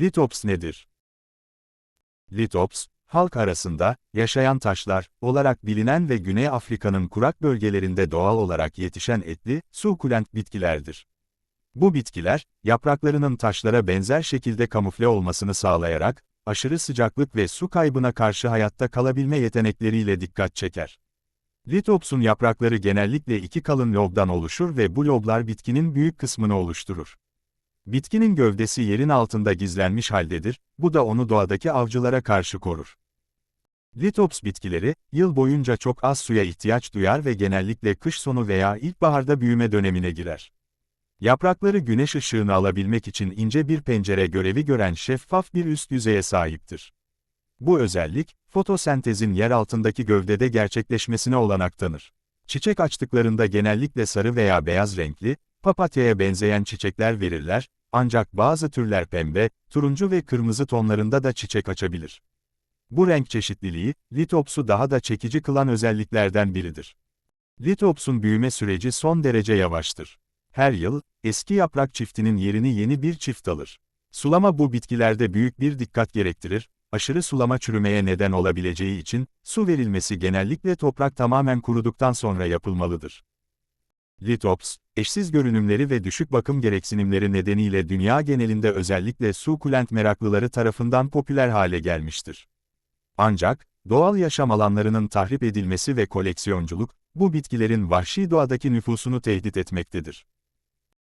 Litops nedir? Litops, halk arasında, yaşayan taşlar, olarak bilinen ve Güney Afrika'nın kurak bölgelerinde doğal olarak yetişen etli, sukulent bitkilerdir. Bu bitkiler, yapraklarının taşlara benzer şekilde kamufle olmasını sağlayarak, aşırı sıcaklık ve su kaybına karşı hayatta kalabilme yetenekleriyle dikkat çeker. Litops'un yaprakları genellikle iki kalın lobdan oluşur ve bu loblar bitkinin büyük kısmını oluşturur. Bitkinin gövdesi yerin altında gizlenmiş haldedir, bu da onu doğadaki avcılara karşı korur. Litops bitkileri, yıl boyunca çok az suya ihtiyaç duyar ve genellikle kış sonu veya ilkbaharda büyüme dönemine girer. Yaprakları güneş ışığını alabilmek için ince bir pencere görevi gören şeffaf bir üst yüzeye sahiptir. Bu özellik, fotosentezin yer altındaki gövdede gerçekleşmesine olanak tanır. Çiçek açtıklarında genellikle sarı veya beyaz renkli, papatyaya benzeyen çiçekler verirler, ancak bazı türler pembe, turuncu ve kırmızı tonlarında da çiçek açabilir. Bu renk çeşitliliği, litopsu daha da çekici kılan özelliklerden biridir. Litopsun büyüme süreci son derece yavaştır. Her yıl, eski yaprak çiftinin yerini yeni bir çift alır. Sulama bu bitkilerde büyük bir dikkat gerektirir, aşırı sulama çürümeye neden olabileceği için, su verilmesi genellikle toprak tamamen kuruduktan sonra yapılmalıdır. Litops, eşsiz görünümleri ve düşük bakım gereksinimleri nedeniyle dünya genelinde özellikle sukulent meraklıları tarafından popüler hale gelmiştir. Ancak, doğal yaşam alanlarının tahrip edilmesi ve koleksiyonculuk, bu bitkilerin vahşi doğadaki nüfusunu tehdit etmektedir.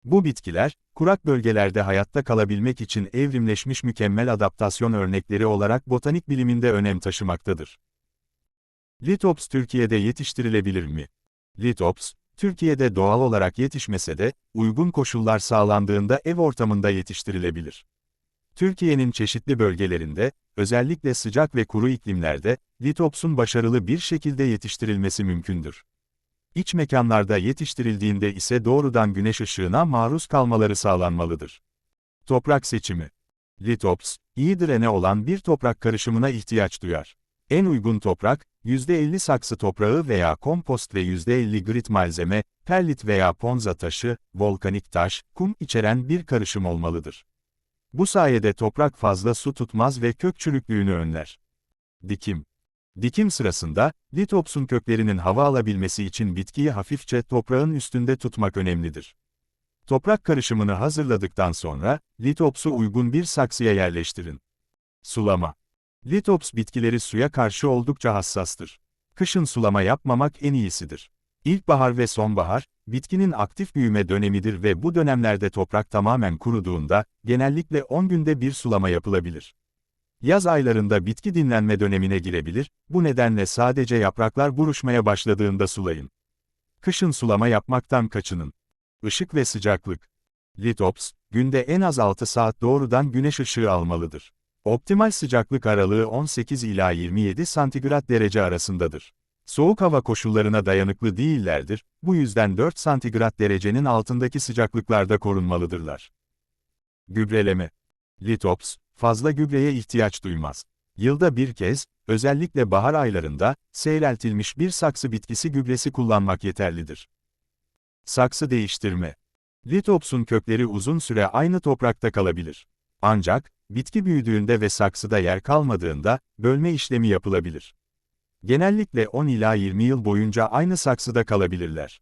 Bu bitkiler, kurak bölgelerde hayatta kalabilmek için evrimleşmiş mükemmel adaptasyon örnekleri olarak botanik biliminde önem taşımaktadır. Litops Türkiye'de yetiştirilebilir mi? Litops, Türkiye'de doğal olarak yetişmese de, uygun koşullar sağlandığında ev ortamında yetiştirilebilir. Türkiye'nin çeşitli bölgelerinde, özellikle sıcak ve kuru iklimlerde, litopsun başarılı bir şekilde yetiştirilmesi mümkündür. İç mekanlarda yetiştirildiğinde ise doğrudan güneş ışığına maruz kalmaları sağlanmalıdır. Toprak seçimi Litops, iyi direne olan bir toprak karışımına ihtiyaç duyar. En uygun toprak, %50 saksı toprağı veya kompost ve %50 grit malzeme, perlit veya ponza taşı, volkanik taş, kum içeren bir karışım olmalıdır. Bu sayede toprak fazla su tutmaz ve kök çürüklüğünü önler. Dikim Dikim sırasında, litopsun köklerinin hava alabilmesi için bitkiyi hafifçe toprağın üstünde tutmak önemlidir. Toprak karışımını hazırladıktan sonra, litopsu uygun bir saksıya yerleştirin. Sulama Litops bitkileri suya karşı oldukça hassastır. Kışın sulama yapmamak en iyisidir. İlkbahar ve sonbahar, bitkinin aktif büyüme dönemidir ve bu dönemlerde toprak tamamen kuruduğunda, genellikle 10 günde bir sulama yapılabilir. Yaz aylarında bitki dinlenme dönemine girebilir, bu nedenle sadece yapraklar buruşmaya başladığında sulayın. Kışın sulama yapmaktan kaçının. Işık ve sıcaklık. Litops, günde en az 6 saat doğrudan güneş ışığı almalıdır. Optimal sıcaklık aralığı 18 ila 27 santigrat derece arasındadır. Soğuk hava koşullarına dayanıklı değillerdir, bu yüzden 4 santigrat derecenin altındaki sıcaklıklarda korunmalıdırlar. Gübreleme Litops, fazla gübreye ihtiyaç duymaz. Yılda bir kez, özellikle bahar aylarında, seyreltilmiş bir saksı bitkisi gübresi kullanmak yeterlidir. Saksı değiştirme. Litops'un kökleri uzun süre aynı toprakta kalabilir. Ancak, bitki büyüdüğünde ve saksıda yer kalmadığında, bölme işlemi yapılabilir. Genellikle 10 ila 20 yıl boyunca aynı saksıda kalabilirler.